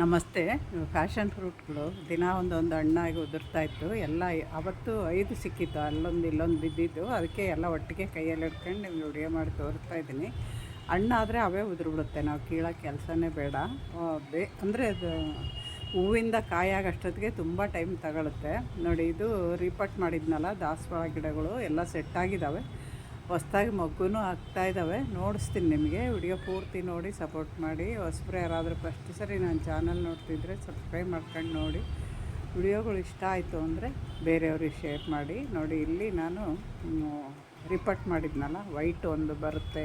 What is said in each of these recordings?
ನಮಸ್ತೆ. ಫ್ಯಾಷನ್ ಫ್ರೂಟ್ಗಳು ದಿನ ಒಂದೊಂದು ಹಣ್ಣಾಗಿ ಉದುರ್ತಾ ಇತ್ತು. ಎಲ್ಲ ಅವತ್ತು ಐದು ಸಿಕ್ಕಿತ್ತು. ಅಲ್ಲೊಂದು ಇಲ್ಲೊಂದು ಬಿದ್ದಿದ್ದು. ಅದಕ್ಕೆ ಎಲ್ಲ ಒಟ್ಟಿಗೆ ಕೈಯಲ್ಲಿ ಹಿಡ್ಕೊಂಡು ನಿಮ್ಗೆ ವಿಡಿಯೋ ಮಾಡಿ ತೋರಿಸ್ತಾ ಇದ್ದೀನಿ. ಹಣ್ಣಾದರೆ ಅವೇ ಉದುರ್ಬಿಡುತ್ತೆ. ನಾವು ಕೀಳೋ ಕೆಲಸನೇ ಬೇಡ. ಬೇ ಅಂದರೆ ಅದು ಹೂವಿಂದ ಕಾಯಾಗಷ್ಟೊತ್ತಿಗೆ ತುಂಬ ಟೈಮ್ ತಗೊಳುತ್ತೆ. ನೋಡಿ, ಇದು ರೀಪಟ್ ಮಾಡಿದ್ನಲ್ಲ, ದಾಸವಾಳ ಗಿಡಗಳು ಎಲ್ಲ ಸೆಟ್ ಆಗಿದ್ದಾವೆ ಹೊಸ್ದಾಗಿ ಮಗ್ಗೂ ಆಗ್ತಾ ಇದ್ದಾವೆ. ನೋಡಿಸ್ತೀನಿ ನಿಮಗೆ. ವಿಡಿಯೋ ಪೂರ್ತಿ ನೋಡಿ, ಸಪೋರ್ಟ್ ಮಾಡಿ. ಹೊಸಬ್ರು ಯಾರಾದರೂ ಫಸ್ಟ್ ಸರಿ ನಾನು ಚಾನಲ್ ನೋಡ್ತಿದ್ರೆ ಸಬ್ಸ್ಕ್ರೈಬ್ ಮಾಡ್ಕೊಂಡು ನೋಡಿ. ವಿಡಿಯೋಗಳು ಇಷ್ಟ ಆಯಿತು ಅಂದರೆ ಬೇರೆಯವ್ರಿಗೆ ಶೇರ್ ಮಾಡಿ. ನೋಡಿ, ಇಲ್ಲಿ ನಾನು ರಿಪೋರ್ಟ್ ಮಾಡಿದ್ನಲ್ಲ ವೈಟ್ ಒಂದು ಬರುತ್ತೆ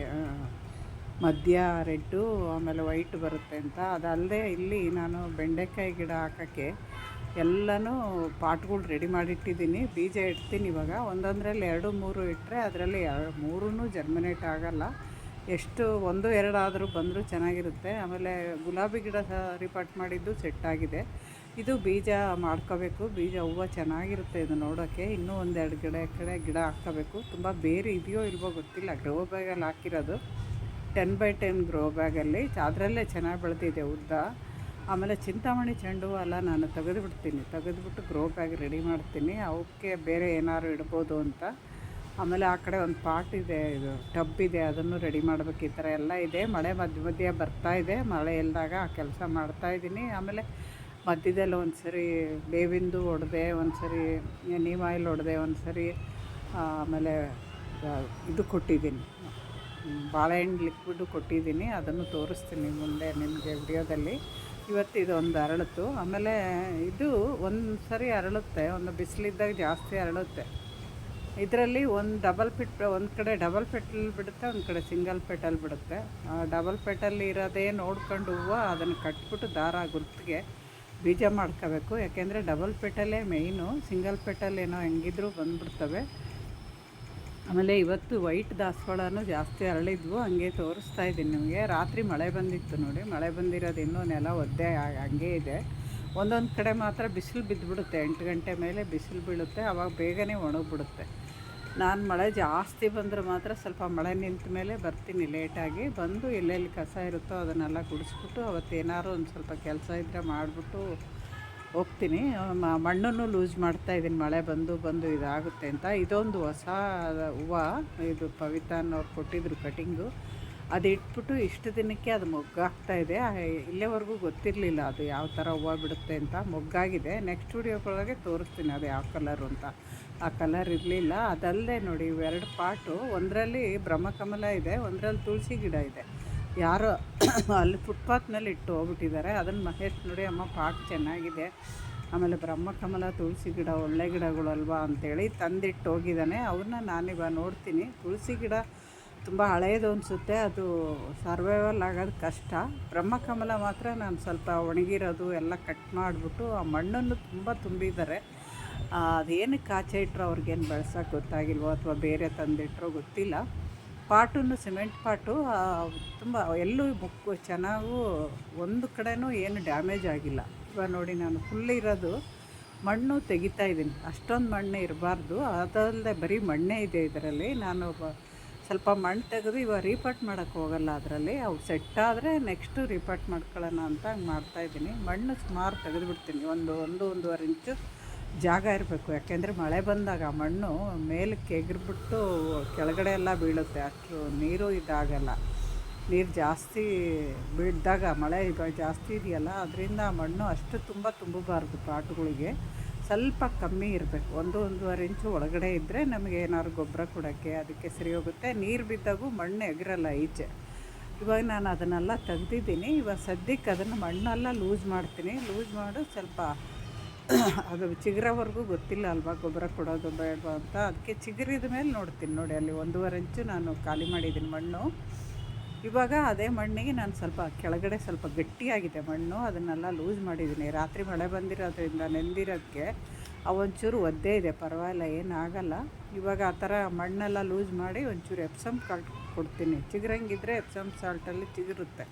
ಮಧ್ಯ ರೆಡ್ಡು, ಆಮೇಲೆ ವೈಟ್ ಬರುತ್ತೆ ಅಂತ. ಅದಲ್ಲದೆ ಇಲ್ಲಿ ನಾನು ಬೆಂಡೆಕಾಯಿ ಗಿಡ ಹಾಕೋಕ್ಕೆ ಎಲ್ಲನೂ ಪಾಟ್ಗಳು ರೆಡಿ ಮಾಡಿಟ್ಟಿದ್ದೀನಿ. ಬೀಜ ಇಡ್ತೀನಿ ಇವಾಗ. ಒಂದೊಂದರಲ್ಲಿ ಎರಡು, ಮೂರು ಇಟ್ಟರೆ ಅದರಲ್ಲಿ ಮೂರೂ ಜರ್ಮಿನೇಟ್ ಆಗೋಲ್ಲ. ಎಷ್ಟು ಒಂದು ಎರಡಾದರೂ ಬಂದರೂ ಚೆನ್ನಾಗಿರುತ್ತೆ. ಆಮೇಲೆ ಗುಲಾಬಿ ಗಿಡ ಸಹ ರಿಪಟ್ ಮಾಡಿದ್ದು ಸೆಟ್ ಆಗಿದೆ. ಇದು ಬೀಜ ಮಾಡ್ಕೋಬೇಕು. ಬೀಜ ಹೂವು ಚೆನ್ನಾಗಿರುತ್ತೆ ಇದು ನೋಡೋಕ್ಕೆ ಇನ್ನೂ ಒಂದೆರಡು ಗಿಡ ಕಡೆ ಗಿಡ ಹಾಕ್ಕೋಬೇಕು. ತುಂಬ ಬೇರೆ ಇದೆಯೋ ಇಲ್ವೋ ಗೊತ್ತಿಲ್ಲ. ಗ್ರೋ ಬ್ಯಾಗಲ್ಲಿ ಹಾಕಿರೋದು. ಟೆನ್ ಬೈ ಟೆನ್ ಗ್ರೋ ಬ್ಯಾಗಲ್ಲಿ ಅದರಲ್ಲೇ ಚೆನ್ನಾಗಿ ಬೆಳೆದಿದೆ ಉದ್ದ. ಆಮೇಲೆ ಚಿಂತಾಮಣಿ ಚೆಂಡು ಹೂ ಎಲ್ಲ ನಾನು ತೆಗೆದುಬಿಡ್ತೀನಿ. ತೆಗೆದುಬಿಟ್ಟು ಗ್ರೋಪಾಗಿ ರೆಡಿ ಮಾಡ್ತೀನಿ. ಅವಕ್ಕೆ ಬೇರೆ ಏನಾದ್ರು ಇಡ್ಬೋದು ಅಂತ. ಆಮೇಲೆ ಆ ಕಡೆ ಒಂದು ಪಾಟ್ ಇದೆ, ಇದು ಟಬ್ ಇದೆ, ಅದನ್ನು ರೆಡಿ ಮಾಡಬೇಕು. ಈ ಥರ ಎಲ್ಲ ಇದೆ. ಮಳೆ ಮಧ್ಯ ಮಧ್ಯ ಬರ್ತಾ ಇದೆ. ಮಳೆ ಇಲ್ಲದಾಗ ಆ ಕೆಲಸ ಮಾಡ್ತಾ ಇದ್ದೀನಿ. ಆಮೇಲೆ ಮಧ್ಯದಲ್ಲಿ ಒಂದು ಸರಿ ಬೇವಿಂದು ಹೊಡೆದೆ ಒಂದು ಸರಿ ನೀಮ್ ಆಯಿಲ್ ಹೊಡೆದೆ ಒಂದು ಸರಿ ಆಮೇಲೆ ಇದು ಕೊಟ್ಟಿದ್ದೀನಿ. ಬಾಳೆಹಣ್ಣು ಲಿಕ್ವಿಡು ಕೊಟ್ಟಿದ್ದೀನಿ. ಅದನ್ನು ತೋರಿಸ್ತೀನಿ ಮುಂದೆ ನಿಮಗೆ ವಿಡಿಯೋದಲ್ಲಿ. ಇವತ್ತು ಇದೊಂದು ಅರಳಿತು ಆಮೇಲೆ ಇದು ಒಂದು ಸರಿ ಅರಳುತ್ತೆ. ಒಂದು ಬಿಸಿಲಿದ್ದಾಗ ಜಾಸ್ತಿ ಅರಳುತ್ತೆ. ಇದರಲ್ಲಿ ಒಂದು ಡಬಲ್ ಪಿಟ್ ಒಂದು ಕಡೆ ಡಬಲ್ ಪೆಟಲ್ ಬಿಡುತ್ತೆ, ಒಂದು ಕಡೆ ಸಿಂಗಲ್ ಪೆಟಲ್ ಬಿಡುತ್ತೆ. ಆ ಡಬಲ್ ಪೆಟಲ್ ಇರೋದೇ ನೋಡ್ಕೊಂಡು ಹೂವು ಅದನ್ನು ಕಟ್ಬಿಟ್ಟು ದಾರ ಗುರ್ತಿಗೆ ಬೀಜ ಮಾಡ್ಕೋಬೇಕು. ಯಾಕೆಂದರೆ ಡಬಲ್ ಪೆಟಲ್ಲೇ ಮೇಯ್ನು ಸಿಂಗಲ್ ಪೆಟಲ್ ಏನೋ ಹೆಂಗಿದ್ರೂ ಬಂದ್ಬಿಡ್ತವೆ. ಆಮೇಲೆ ಇವತ್ತು ವೈಟ್ ದಾಸವಾಳನೂ ಜಾಸ್ತಿ ಅರಳಿದ್ವು, ಹಂಗೆ ತೋರಿಸ್ತಾ ಇದ್ದೀನಿ ನಿಮಗೆ. ರಾತ್ರಿ ಮಳೆ ಬಂದಿತ್ತು ನೋಡಿ, ಮಳೆ ಬಂದಿರೋದು ಇನ್ನೂ ನೆಲ ಒದ್ದೆ ಹಂಗೆ ಇದೆ. ಒಂದೊಂದು ಕಡೆ ಮಾತ್ರ ಬಿಸಿಲು ಬಿದ್ದುಬಿಡುತ್ತೆ, ಎಂಟು ಗಂಟೆ ಮೇಲೆ ಬಿಸಿಲು ಬೀಳುತ್ತೆ ಆವಾಗ ಬೇಗನೆ ಒಣಗಿಬಿಡುತ್ತೆ. ನಾನು ಮಳೆ ಜಾಸ್ತಿ ಬಂದರೆ ಮಾತ್ರ ಸ್ವಲ್ಪ ಮಳೆ ನಿಂತ ಮೇಲೆ ಬರ್ತೀನಿ ಲೇಟಾಗಿ. ಬಂದು ಎಲ್ಲೆಲ್ಲಿ ಕಸ ಇರುತ್ತೋ ಅದನ್ನೆಲ್ಲ ಗುಡಿಸ್ಬಿಟ್ಟು ಅವತ್ತೇನಾದ್ರು ಒಂದು ಸ್ವಲ್ಪ ಕೆಲಸ ಇದ್ದರೆ ಮಾಡಿಬಿಟ್ಟು ಹೋಗ್ತೀನಿ. ಮಣ್ಣನ್ನು ಲೂಸ್ ಮಾಡ್ತಾ ಇದ್ದೀನಿ ಮಳೆ ಬಂದು ಬಂದು ಇದಾಗುತ್ತೆ ಅಂತ. ಇದೊಂದು ಹೊಸ ಹೂವು. ಇದು ಪವಿತ್ರ ಅನ್ನೋರು ಕೊಟ್ಟಿದ್ರು ಕಟಿಂಗು. ಅದು ಇಟ್ಬಿಟ್ಟು ಇಷ್ಟು ದಿನಕ್ಕೆ ಅದು ಮೊಗ್ಗಾಗ್ತಾ ಇದೆ. ಇಲ್ಲಿವರೆಗೂ ಗೊತ್ತಿರಲಿಲ್ಲ ಅದು ಯಾವ ಥರ ಹೂವು ಬಿಡುತ್ತೆ ಅಂತ. ಮೊಗ್ಗಾಗಿದೆ. ನೆಕ್ಸ್ಟ್ ವಿಡಿಯೋಗಳೊಳಗೆ ತೋರಿಸ್ತೀನಿ ಅದು ಯಾವ ಕಲರು ಅಂತ. ಆ ಕಲರ್ ಇರಲಿಲ್ಲ. ಅದಲ್ಲದೆ ನೋಡಿ ಇವೆರಡು ಪಾಟು ಒಂದರಲ್ಲಿ ಬ್ರಹ್ಮಕಮಲ ಇದೆ, ಒಂದರಲ್ಲಿ ತುಳಸಿ ಗಿಡ ಇದೆ. ಯಾರೋ ಅಲ್ಲಿ ಫುಟ್ಪಾತ್ನಲ್ಲಿ ಇಟ್ಟು ಹೋಗ್ಬಿಟ್ಟಿದ್ದಾರೆ. ಅದನ್ನು ಮಹೇಶ್ ನೋಡಿ, ಅಮ್ಮ ಪಾಟ್ ಚೆನ್ನಾಗಿದೆ. ಆಮೇಲೆ ಬ್ರಹ್ಮಕಮಲ ತುಳಸಿ ಗಿಡ, ಒಳ್ಳೆ ಗಿಡಗಳಲ್ವಾ ಅಂತೇಳಿ ತಂದಿಟ್ಟು ಹೋಗಿದ್ದಾನೆ. ಅವನ್ನ ನಾನಿವಾಗ ನೋಡ್ತೀನಿ. ತುಳಸಿ ಗಿಡ ತುಂಬ ಹಳೆಯದು ಅನಿಸುತ್ತೆ. ಅದು ಸರ್ವೈವಲ್ ಆಗೋದು ಕಷ್ಟ. ಬ್ರಹ್ಮಕಮಲ ಮಾತ್ರ ನಾನು ಸ್ವಲ್ಪ ಒಣಗಿರೋದು ಎಲ್ಲ ಕಟ್ ಮಾಡಿಬಿಟ್ಟು ಆ ಮಣ್ಣನ್ನು ತುಂಬ ತುಂಬಿದ್ದಾರೆ. ಅದೇನಕ್ಕೆ ಆಚೆ ಇಟ್ಟರು ಅವ್ರಿಗೇನು ಬೆಳ್ಸೋಕೆ ಗೊತ್ತಾಗಿಲ್ವೋ ಅಥವಾ ಬೇರೆ ತಂದಿಟ್ಟರೋ ಗೊತ್ತಿಲ್ಲ. ಪಾಟನ್ನು ಸಿಮೆಂಟ್ ಪಾಟು ತುಂಬ ಎಲ್ಲೂ ಮುಕ್ಕು ಚೆನ್ನಾಗೂ ಒಂದು ಕಡೆನೂ ಏನು ಡ್ಯಾಮೇಜ್ ಆಗಿಲ್ಲ. ಇವಾಗ ನೋಡಿ ನಾನು ಫುಲ್ ಇರೋದು ಮಣ್ಣು ತೆಗಿತಾ ಇದ್ದೀನಿ. ಅಷ್ಟೊಂದು ಮಣ್ಣು ಇರಬಾರ್ದು. ಅದಲ್ಲದೆ ಬರೀ ಮಣ್ಣೇ ಇದೆ ಇದರಲ್ಲಿ. ನಾನು ಸ್ವಲ್ಪ ಮಣ್ಣು ತೆಗೆದು ಇವಾಗ ರೀಪಟ್ ಮಾಡೋಕ್ಕೆ ಹೋಗಲ್ಲ ಅದರಲ್ಲಿ. ಅವು ಸೆಟ್ ಆದರೆ ನೆಕ್ಸ್ಟು ರೀಪಟ್ ಮಾಡ್ಕೊಳ್ಳೋಣ ಅಂತ ಮಾಡ್ತಾಯಿದ್ದೀನಿ ಮಣ್ಣು ಸುಮಾರು ತೆಗೆದುಬಿಡ್ತೀನಿ. ಒಂದು ಒಂದು, ಒಂದೂವರೆ ಇಂಚು ಜಾಗ ಇರಬೇಕು. ಯಾಕೆಂದರೆ ಮಳೆ ಬಂದಾಗ ಮಣ್ಣು ಮೇಲಕ್ಕೆ ಎಗ್ರಿಬಿಟ್ಟು ಕೆಳಗಡೆ ಎಲ್ಲ ಬೀಳುತ್ತೆ. ಅಷ್ಟು ನೀರು ಇದಾಗಲ್ಲ. ನೀರು ಜಾಸ್ತಿ ಬೀಳ್ದಾಗ ಮಳೆ ಜಾಸ್ತಿ ಇದೆಯಲ್ಲ, ಅದರಿಂದ ಮಣ್ಣು ಅಷ್ಟು ತುಂಬ ತುಂಬಬಾರ್ದು ಪಾಟ್ಗಳಿಗೆ. ಸ್ವಲ್ಪ ಕಮ್ಮಿ ಇರಬೇಕು. ಒಂದು ಒಂದೂವರೆ ಇಂಚು ಒಳಗಡೆ ಇದ್ದರೆ ನಮಗೆ ಏನಾದ್ರು ಗೊಬ್ಬರ ಕೊಡೋಕ್ಕೆ ಅದಕ್ಕೆ ಸರಿ ಹೋಗುತ್ತೆ. ನೀರು ಬಿದ್ದಾಗೂ ಮಣ್ಣು ಎಗರಲ್ಲ ಈಚೆ. ಇವಾಗ ನಾನು ಅದನ್ನೆಲ್ಲ ತೆಗ್ದಿದ್ದೀನಿ. ಇವಾಗ ಸದ್ಯಕ್ಕೆ ಅದನ್ನು ಮಣ್ಣೆಲ್ಲ ಲೂಸ್ ಮಾಡ್ತೀನಿ. ಲೂಸ್ ಮಾಡಿ ಸ್ವಲ್ಪ ಅದು ಚಿಗುರೋವರೆಗೂ ಗೊತ್ತಿಲ್ಲ ಅಲ್ವಾ ಗೊಬ್ಬರ ಕೊಡೋದು ಬೇಡವಾ ಅಂತ. ಅದಕ್ಕೆ ಚಿಗುರಿದ ಮೇಲೆ ನೋಡ್ತೀನಿ ನೋಡಿ ಅಲ್ಲಿ ಒಂದೂವರೆ ಇಂಚು ನಾನು ಖಾಲಿ ಮಾಡಿದ್ದೀನಿ ಮಣ್ಣು. ಇವಾಗ ಅದೇ ಮಣ್ಣಿಗೆ ನಾನು ಸ್ವಲ್ಪ ಕೆಳಗಡೆ ಸ್ವಲ್ಪ ಗಟ್ಟಿಯಾಗಿದೆ ಮಣ್ಣು. ಅದನ್ನೆಲ್ಲ ಲೂಸ್ ಮಾಡಿದ್ದೀನಿ. ರಾತ್ರಿ ಮಳೆ ಬಂದಿರೋದ್ರಿಂದ ನೆಂದಿರೋದಕ್ಕೆ ಆ ಒಂಚೂರು ಒದ್ದೇ ಇದೆ. ಪರವಾಗಿಲ್ಲ ಏನಾಗಲ್ಲ ಇವಾಗ ಆ ಥರ ಮಣ್ಣೆಲ್ಲ ಲೂಸ್ ಮಾಡಿ ಒಂಚೂರು ಎಪ್ಸಮ್ ಕಾಲ್ಟ್ ಕೊಡ್ತೀನಿ. ಚಿಗುರಂಗಿದ್ರೆ ಎಪ್ಸಮ್ ಸಾಲ್ಟಲ್ಲಿ ಚಿಗುರುತ್ತೆ.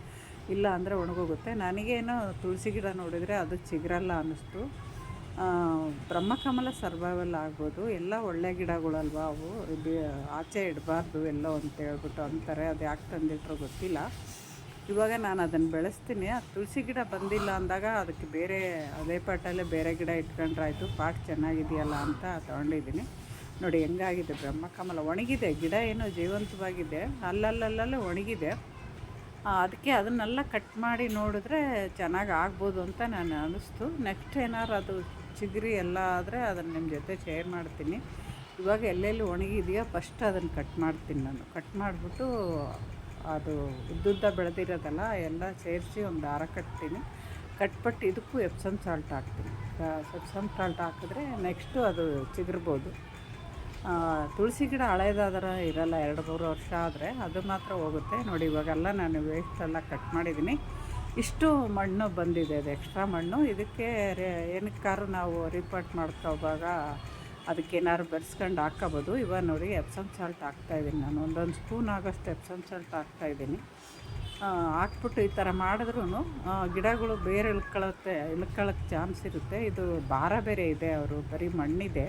ಇಲ್ಲ ಅಂದರೆ ಒಣಗೋಗುತ್ತೆ. ನನಗೇನೋ ತುಳಸಿ ಗಿಡ ನೋಡಿದರೆ ಅದು ಚಿಗುರಲ್ಲ ಅನ್ನಿಸ್ತು. ಬ್ರಹ್ಮಕಮಲ ಸರ್ವೈವಲ್ ಆಗ್ಬೋದು ಎಲ್ಲ ಒಳ್ಳೆ ಗಿಡಗಳಲ್ವಾ ಅವು? ಇದು, ಆಚೆ ಇಡಬಾರ್ದು ಎಲ್ಲೋ ಅಂತ ಹೇಳ್ಬಿಟ್ಟು ಅಂತಾರೆ. ಅದು ಯಾಕೆ ತಂದಿಟ್ರೋ ಗೊತ್ತಿಲ್ಲ. ಇವಾಗ ನಾನು ಅದನ್ನು ಬೆಳೆಸ್ತೀನಿ. ಆ ತುಳಸಿ ಗಿಡ ಬಂದಿಲ್ಲ ಅಂದಾಗ ಅದಕ್ಕೆ ಬೇರೆ, ಅದೇ ಪಾಟಲ್ಲೇ ಬೇರೆ ಗಿಡ ಇಟ್ಕೊಂಡ್ರಾಯ್ತು. ಪಾಟ್ ಚೆನ್ನಾಗಿದೆಯಲ್ಲ ಅಂತ ತೊಗೊಂಡಿದ್ದೀನಿ. ನೋಡಿ, ಹೆಂಗಾಗಿದೆ ಬ್ರಹ್ಮಕಮಲ ಒಣಗಿದೆ. ಗಿಡ ಏನೋ ಜೀವಂತವಾಗಿದೆ. ಅಲ್ಲಲ್ಲಲ್ಲೇ ಒಣಗಿದೆ. ಅದಕ್ಕೆ ಅದನ್ನೆಲ್ಲ ಕಟ್ ಮಾಡಿ ನೋಡಿದ್ರೆ ಚೆನ್ನಾಗಿ ಆಗ್ಬೋದು ಅಂತ ನಾನು ಅನ್ನಿಸ್ತು ನೆಕ್ಸ್ಟ್ ಏನಾರು ಅದು ಚಿಗುರಿ ಎಲ್ಲ ಆದರೆ ಅದನ್ನು ನಿಮ್ಮ ಜೊತೆ ಶೇರ್ ಮಾಡ್ತೀನಿ. ಇವಾಗ ಎಲ್ಲೆಲ್ಲಿ ಒಣಗಿದೆಯೋ ಫಸ್ಟ್ ಅದನ್ನು ಕಟ್ ಮಾಡ್ತೀನಿ ನಾನು. ಕಟ್ ಮಾಡಿಬಿಟ್ಟು ಅದು ಉದ್ದುದ್ದ ಬೆಳೆದಿರೋದಲ್ಲ ಎಲ್ಲ ಸೇರಿಸಿ ಒಂದು ದಾರ ಕಟ್ತೀನಿ. ಕಟ್ಬಿಟ್ಟು ಇದಕ್ಕೂ ಎಪ್ಸಮ್ ಸಾಲ್ಟ್ ಹಾಕ್ತೀನಿ. ಎಪ್ಸಮ್ ಸಾಲ್ಟ್ ಹಾಕಿದ್ರೆ ನೆಕ್ಸ್ಟು ಅದು ಚಿಗುರ್ಬೋದು. ತುಳಸಿ ಗಿಡ ಹಳೇದಾದ್ರೆ ಇರಲ್ಲ, ಎರಡು ಮೂರು ವರ್ಷ ಆದರೆ ಅದು ಮಾತ್ರ ಹೋಗುತ್ತೆ. ನೋಡಿ, ಇವಾಗೆಲ್ಲ ನಾನು ವೇಸ್ಟ್ ಎಲ್ಲ ಕಟ್ ಮಾಡಿದ್ದೀನಿ ಇಷ್ಟು ಮಣ್ಣು ಬಂದಿದೆ, ಅದು ಎಕ್ಸ್ಟ್ರಾ ಮಣ್ಣು. ಇದಕ್ಕೆ ರೇ ಏನಕ್ಕಾರು ನಾವು ರಿಪೋರ್ಟ್ ಮಾಡ್ಕೋವಾಗ ಅದಕ್ಕೆ ಏನಾದ್ರು ಬೆರೆಸ್ಕೊಂಡು ಹಾಕ್ಕೋಬೋದು. ಇವಾಗ ನೋಡಿ ಎಪ್ಸಮ್ ಸಾಲ್ಟ್ ಹಾಕ್ತಾಯಿದ್ದೀನಿ ನಾನು. ಒಂದೊಂದು ಸ್ಪೂನ್ ಆಗೋಷ್ಟು ಎಪ್ಸಮ್ ಸಾಲ್ಟ್ ಹಾಕ್ತಾಯಿದ್ದೀನಿ ಹಾಕ್ಬಿಟ್ಟು ಈ ಥರ ಮಾಡಿದ್ರೂ ಗಿಡಗಳು ಬೇರೆ ಇಳ್ಕೊಳ್ಳುತ್ತೆ ಇಳ್ಕೊಳ್ಳೋಕ್ಕೆ ಚಾನ್ಸ್ ಇರುತ್ತೆ. ಇದು ಭಾರ ಬೇರೆ ಇದೆ, ಅವರು ಬರೀ ಮಣ್ಣಿದೆ.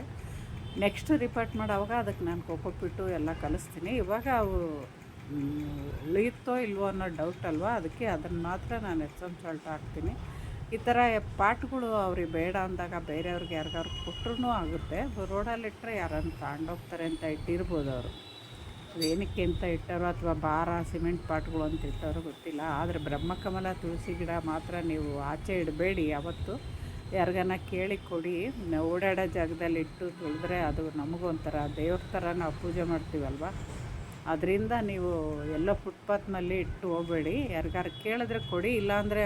ನೆಕ್ಸ್ಟ್ ರಿಪೋರ್ಟ್ ಮಾಡೋವಾಗ ಅದಕ್ಕೆ ನಾನು ಕೊಕ್ಕೊಪಿಟ್ಟು ಎಲ್ಲ ಕಲಿಸ್ತೀನಿ. ಇವಾಗ ಅವು ಉಳಿಯುತ್ತೋ ಇಲ್ವೋ ಅನ್ನೋ ಡೌಟ್ ಅಲ್ವಾ? ಅದಕ್ಕೆ ಅದನ್ನು ಮಾತ್ರ ನಾನು ಎಪ್ಸಮ್ ಸಾಲ್ಟ್ ಹಾಕ್ತೀನಿ. ಈ ಥರ ಪಾಟ್ಗಳು ಅವ್ರಿಗೆ ಬೇಡ ಅಂದಾಗ ಬೇರೆಯವ್ರಿಗೆ ಯಾರಿಗಾರು ಕೊಟ್ಟರು ಆಗುತ್ತೆ. ರೋಡಲ್ಲಿಟ್ಟರೆ ಯಾರನ್ನು ತಗೊಂಡೋಗ್ತಾರೆ ಅಂತ ಇಟ್ಟಿರ್ಬೋದು ಅವರು. ಏನಕ್ಕೆ ಅಂತ ಇಟ್ಟಾರೋ ಅಥವಾ ಭಾರ, ಸಿಮೆಂಟ್ ಪಾಟ್ಗಳು ಅಂತ ಇಟ್ಟಾರೋ ಗೊತ್ತಿಲ್ಲ. ಆದರೆ ಬ್ರಹ್ಮಕಮಲ ತುಳಸಿ ಗಿಡ ಮಾತ್ರ ನೀವು ಆಚೆ ಇಡಬೇಡಿ ಯಾವತ್ತು. ಯಾರಿಗಾನ ಕೇಳಿ ಕೊಡಿ. ಓಡಾಡೋ ಜಾಗದಲ್ಲಿ ಇಟ್ಟು ತುಳಿದ್ರೆ ಅದು ನಮಗೊಂಥರ ದೇವ್ರ ಥರ ನಾವು ಪೂಜೆ ಮಾಡ್ತೀವಲ್ವ? ಅದರಿಂದ ನೀವು ಎಲ್ಲೋ ಫುಟ್ಪಾತ್ನಲ್ಲಿ ಇಟ್ಟು ಹೋಗಬೇಡಿ. ಯಾರಿಗಾರು ಕೇಳಿದ್ರೆ ಕೊಡಿ. ಇಲ್ಲಾಂದರೆ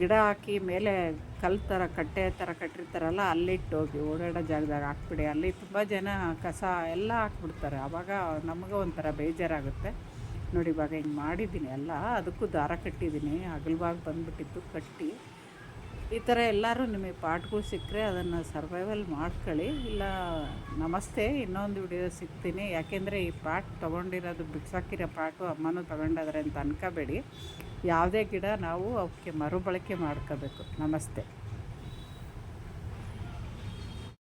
ಗಿಡ ಹಾಕಿ ಮೇಲೆ ಕಲ್ಲು ಥರ, ಕಟ್ಟೆ ಥರ ಕಟ್ಟಿರ್ತಾರಲ್ಲ ಅಲ್ಲಿಟ್ಟು ಹೋಗಿ. ಓಡಾಡೋ ಜಾಗದಾಗ ಹಾಕ್ಬಿಡಿ. ಅಲ್ಲಿ ತುಂಬ ಜನ ಕಸ ಎಲ್ಲ ಹಾಕ್ಬಿಡ್ತಾರೆ. ಆವಾಗ ನಮಗೂ ಒಂಥರ ಬೇಜಾರಾಗುತ್ತೆ. ನೋಡಿ, ಇವಾಗ ಹಿಂಗೆ ಮಾಡಿದ್ದೀನಿ ಎಲ್ಲ ಅದಕ್ಕೂ ದಾರ ಕಟ್ಟಿದ್ದೀನಿ. ಅಗಲವಾಗಿ ಬಂದುಬಿಟ್ಟಿತ್ತು ಕಟ್ಟಿ. ಈ ಥರ ಎಲ್ಲರೂ ನಿಮಗೆ ಪಾಠಗಳು ಸಿಕ್ಕರೆ ಅದನ್ನು ಸರ್ವೈವಲ್ ಮಾಡ್ಕೊಳ್ಳಿ. ಇಲ್ಲ, ನಮಸ್ತೆ, ಇನ್ನೊಂದು ವಿಡಿಯೋ ಸಿಗ್ತೀನಿ. ಯಾಕೆಂದರೆ ಈ ಪಾಟ್ ತೊಗೊಂಡಿರೋದು ಬಿಡ್ಸಾಕಿರೋ ಪಾಟು ಅಮ್ಮನೂ ತೊಗೊಂಡಾದ್ರೆ ಅಂತ ಅನ್ಕೋಬೇಡಿ. ಯಾವುದೇ ಗಿಡ ನಾವು ಅವಕ್ಕೆ ಮರುಬಳಕೆ ಮಾಡ್ಕೋಬೇಕು. ನಮಸ್ತೆ.